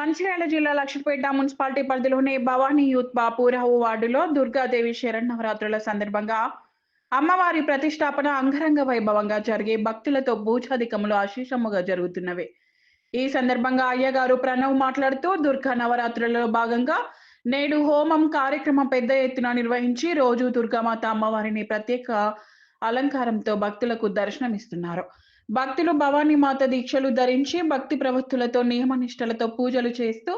మంచిర్యాల జిల్లా లక్ష్మీపేట మున్సిపాలిటీ పరిధిలోని భవానీ యూత్ బాపూరావు వార్డులో దుర్గాదేవి శరణ్ నవరాత్రుల సందర్భంగా అమ్మవారి ప్రతిష్టాపన అంగరంగ వైభవంగా జరిగే భక్తులతో భూజాధికములు అశేషముగా జరుగుతున్నవి. ఈ సందర్భంగా అయ్యగారు ప్రణవ్ మాట్లాడుతూ దుర్గా నవరాత్రులలో భాగంగా నేడు హోమం కార్యక్రమం పెద్ద ఎత్తున నిర్వహించి రోజు దుర్గామాత అమ్మవారిని ప్రత్యేక అలంకారంతో భక్తులకు దర్శనమిస్తున్నారు. భక్తులు భవానీ మాత దీక్షలు ధరించి భక్తి ప్రవృత్తులతో నియమనిష్టలతో పూజలు చేస్తూ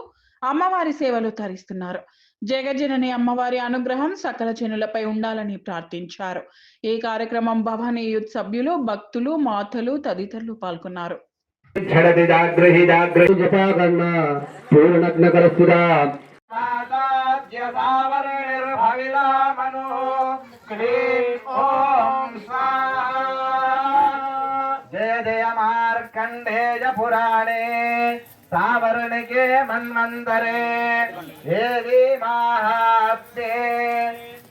అమ్మవారి సేవలు తరిస్తున్నారు. జగజనని అమ్మవారి అనుగ్రహం సకల జనులపై ఉండాలని ప్రార్థించారు. ఈ కార్యక్రమం భవానీ యూత్ సభ్యులు భక్తులు మాతలు తదితరులు పాల్గొన్నారు. मार्कण्डेय पुराणे सावर्णिके मन्वन्तरे देवी माहात्म्ये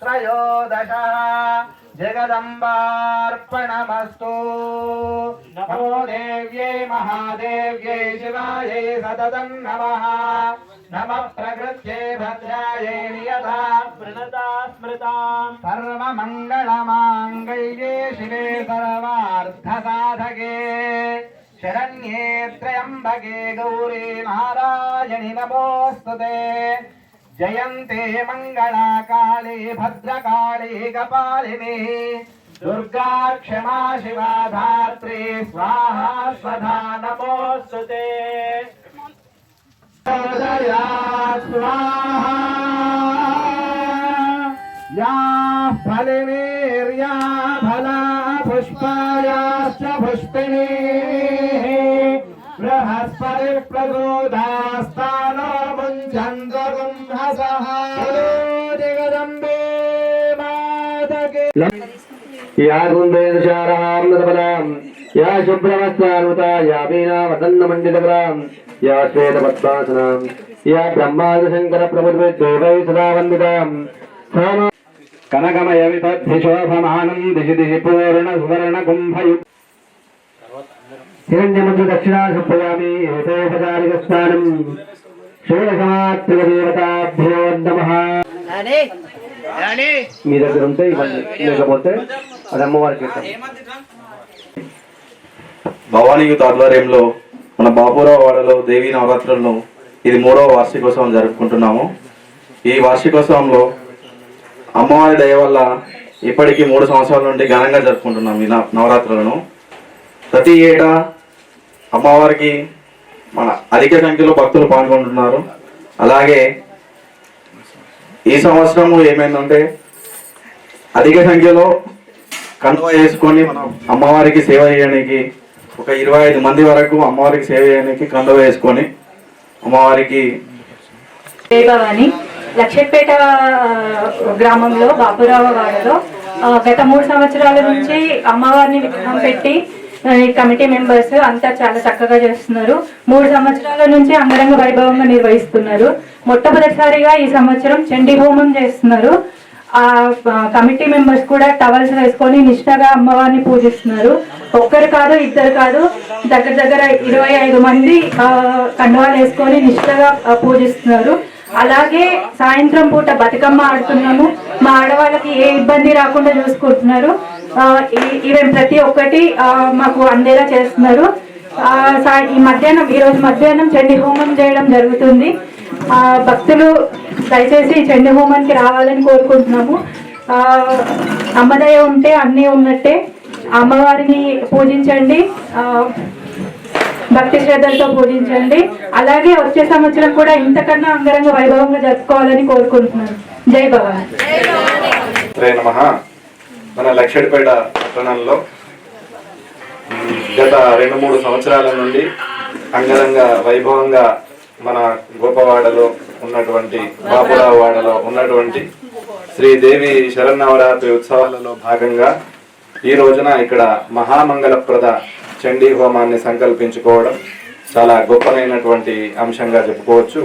त्रयोदशः जगदम्बार्पणमस्तु नमो देव्यै महादेव्यै शिवायै सततं नमः नमः प्रकृत्यै भद्रायै नियता प्रणता स्मृताम् सर्वमङ्गलमाङ्गल्ये शिवे सर्वार्थसाधके शरण्ये त्र्यम्बके गौरी नारायणि नमोऽस्तु ते जयन्ते मङ्गला काली भद्रकाली कपालिनी दुर्गा क्षमा शिवा धात्री स्वाहा स्वधा नमोऽस्तु ते स्वाहा। या फलिनीर्या फला पुष्पायाश्च पुष्पिणीः बृहस्पति प्रसोदास्तानो मुञ्चन्द्वगुंहसः जगदम्बे मातके या कुन्देदशारहाम्नतपदाम् या शुभ्रवस्त्रानुता या वीणावसन्नमण्डितकराम् या श्वेतपद्मासनाम् या ब्रह्मादिशङ्करप्रभुर्विद्देवै सदा वन्दिताम् सा मा- कनकमय विपद्धिशोभमानम् दिशि दिशि पूर्ण హిరణ్యముద్ర దక్షిణా సంప్రయామి స్నానం నమ మీ దగ్గర ఉంటే ఇవన్నీ లేకపోతే అది అమ్మవారికి భవానీయు ఆధ్వర్యంలో మన బాపురావు వాడలో దేవి నవరాత్రులను ఇది మూడవ వార్షికోత్సవం జరుపుకుంటున్నాము. ఈ వార్షికోత్సవంలో అమ్మవారి దయ వల్ల ఇప్పటికీ మూడు సంవత్సరాల నుండి ఘనంగా జరుపుకుంటున్నాం ఈ నవరాత్రులను. ప్రతి ఏటా అమ్మవారికి మన అధిక సంఖ్యలో భక్తులు పాల్గొంటున్నారు. అలాగే ఈ సంవత్సరము ఏమైందంటే అధిక సంఖ్యలో కనువ వేసుకొని మనం అమ్మవారికి సేవ చేయడానికి ఒక ఇరవై ఐదు మంది వరకు అమ్మవారికి సేవ చేయడానికి కండువ వేసుకొని అమ్మవారికి భవాని లక్ష్మీపేట గ్రామంలో బాపురావు వాడలో గత మూడు సంవత్సరాల నుంచి అమ్మవారిని విగ్రహం పెట్టి కమిటీ మెంబర్స్ అంతా చాలా చక్కగా చేస్తున్నారు. మూడు సంవత్సరాల నుంచి అంగరంగ వైభవంగా నిర్వహిస్తున్నారు. మొట్టమొదటిసారిగా ఈ సంవత్సరం చండీ హోమం చేస్తున్నారు. ఆ కమిటీ మెంబర్స్ కూడా టవల్స్ వేసుకొని నిష్ఠగా అమ్మవారిని పూజిస్తున్నారు. ఒక్కరు కాదు ఇద్దరు కాదు దగ్గర దగ్గర ఇరవై ఐదు మంది కండవాలు కండువాలు వేసుకొని నిష్ఠగా పూజిస్తున్నారు. అలాగే సాయంత్రం పూట బతుకమ్మ ఆడుతున్నాము. మా ఆడవాళ్ళకి ఏ ఇబ్బంది రాకుండా చూసుకుంటున్నారు. ఆ, ఈ- ఇవి ప్రతి ఒక్కటి మాకు అందేలా చేస్తున్నారు. ఈ మధ్యాహ్నం ఈ రోజు మధ్యాహ్నం చండీ హోమం చేయడం జరుగుతుంది. ఆ, భక్తులు దయచేసి ఈ చండీ హోమానికి రావాలని కోరుకుంటున్నాము. ఆ, అమ్మదయ ఉంటే అన్నీ ఉన్నట్టే. అమ్మవారిని పూజించండి. ఆ, భక్తి శ్రద్ధలతో పూజించండి. అలాగే వచ్చే సంవత్సరం కూడా ఇంతకన్నా అంగరంగ వైభవంగా జరుపుకోవాలని కోరుకుంటున్నాను. జై భవాని. మన లక్షడిపేట పట్టణంలో గత రెండు మూడు సంవత్సరాల నుండి అంగరంగ వైభవంగా మన గోపవాడలో ఉన్నటువంటి బాపురావు వాడలో ఉన్నటువంటి శ్రీదేవి శరన్నవరాత్రి ఉత్సవాలలో భాగంగా ఈ రోజున ఇక్కడ మహామంగళప్రద చండీ హోమాన్ని సంకల్పించుకోవడం చాలా గొప్పనైనటువంటి అంశంగా చెప్పుకోవచ్చు.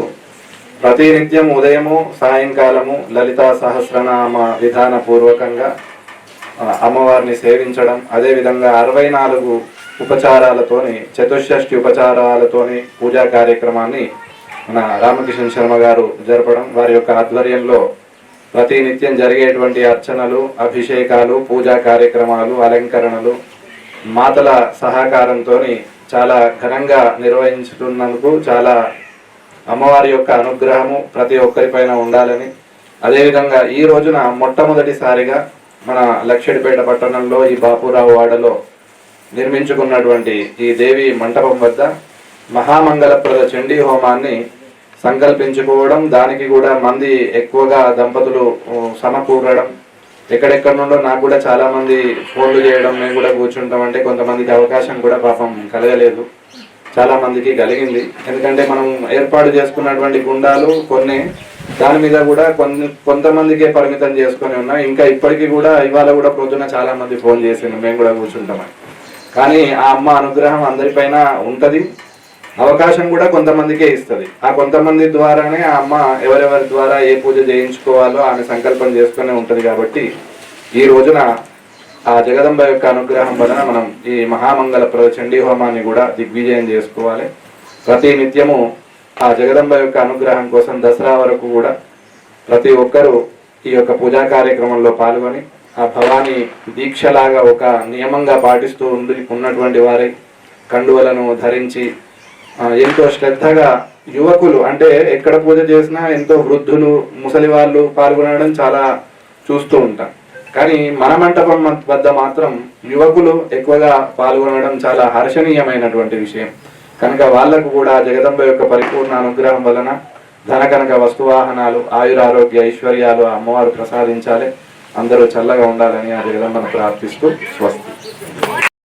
ప్రతినిత్యం ఉదయము సాయంకాలము లలితా సహస్రనామ విధాన పూర్వకంగా అమ్మవారిని సేవించడం అదేవిధంగా అరవై నాలుగు ఉపచారాలతోని చతుషష్ఠి ఉపచారాలతోని పూజా కార్యక్రమాన్ని మన రామకృష్ణ శర్మ గారు జరపడం వారి యొక్క ఆధ్వర్యంలో ప్రతి నిత్యం జరిగేటువంటి అర్చనలు అభిషేకాలు పూజా కార్యక్రమాలు అలంకరణలు మాతల సహకారంతో చాలా ఘనంగా నిర్వహించుతున్నందుకు చాలా అమ్మవారి యొక్క అనుగ్రహము ప్రతి ఒక్కరిపైన ఉండాలని అదేవిధంగా ఈ రోజున మొట్టమొదటిసారిగా మన లక్షడిపేట పట్టణంలో ఈ బాపురావు వాడలో నిర్మించుకున్నటువంటి ఈ దేవి మంటపం వద్ద మహామంగళప్రద చండీ హోమాన్ని సంకల్పించుకోవడం దానికి కూడా మంది ఎక్కువగా దంపతులు సమకూరడం. ఎక్కడెక్కడ నుండో నాకు కూడా చాలా మంది ఫోన్లు చేయడం మేము కూడా కూర్చుంటాం అంటే కొంతమందికి అవకాశం కూడా పాపం కలగలేదు. చాలా మందికి కలిగింది. ఎందుకంటే మనం ఏర్పాటు చేసుకున్నటువంటి గుండాలు కొన్ని దాని మీద కూడా కొన్ని కొంతమందికే పరిమితం చేసుకొని ఉన్నాం. ఇంకా ఇప్పటికీ కూడా ఇవాళ కూడా ప్రొద్దున చాలా మంది ఫోన్ చేసిండు మేము కూడా కూర్చుంటామని. కానీ ఆ అమ్మ అనుగ్రహం అందరిపైన ఉంటుంది. అవకాశం కూడా కొంతమందికే ఇస్తుంది. ఆ కొంతమంది ద్వారానే ఆ అమ్మ ఎవరెవరి ద్వారా ఏ పూజ చేయించుకోవాలో ఆమె సంకల్పం చేసుకునే ఉంటుంది కాబట్టి ఈ రోజున ఆ జగదంబ యొక్క అనుగ్రహం వలన మనం ఈ మహామంగళ ప్ర- చండీ హోమాన్ని కూడా దిగ్విజయం చేసుకోవాలి. ప్రతి నిత్యము ఆ జగదంబ యొక్క అనుగ్రహం కోసం దసరా వరకు కూడా ప్రతి ఒక్కరూ ఈ యొక్క పూజా కార్యక్రమంలో పాల్గొని ఆ భవానీ దీక్షలాగా ఒక నియమంగా పాటిస్తూ ఉండి ఉన్నటువంటి వారి కండువలను ధరించి ఎంతో శ్రద్ధగా యువకులు అంటే ఎక్కడ పూజ చేసినా ఎంతో వృద్ధులు ముసలి వాళ్ళు పాల్గొనడం చాలా చూస్తూ ఉంటాం. కానీ మన మంటపం వద్ద మాత్రం యువకులు ఎక్కువగా పాల్గొనడం చాలా హర్షణీయమైనటువంటి విషయం. కనుక వాళ్ళకు కూడా జగదంబ యొక్క పరిపూర్ణ అనుగ్రహం వలన ధన కనుక వస్తువాహనాలు ఆయురారోగ్య ఐశ్వర్యాలు అమ్మవారు ప్రసాదించాలి. అందరూ చల్లగా ఉండాలని ఆ జగదంబను ప్రార్థిస్తూ స్వస్తి.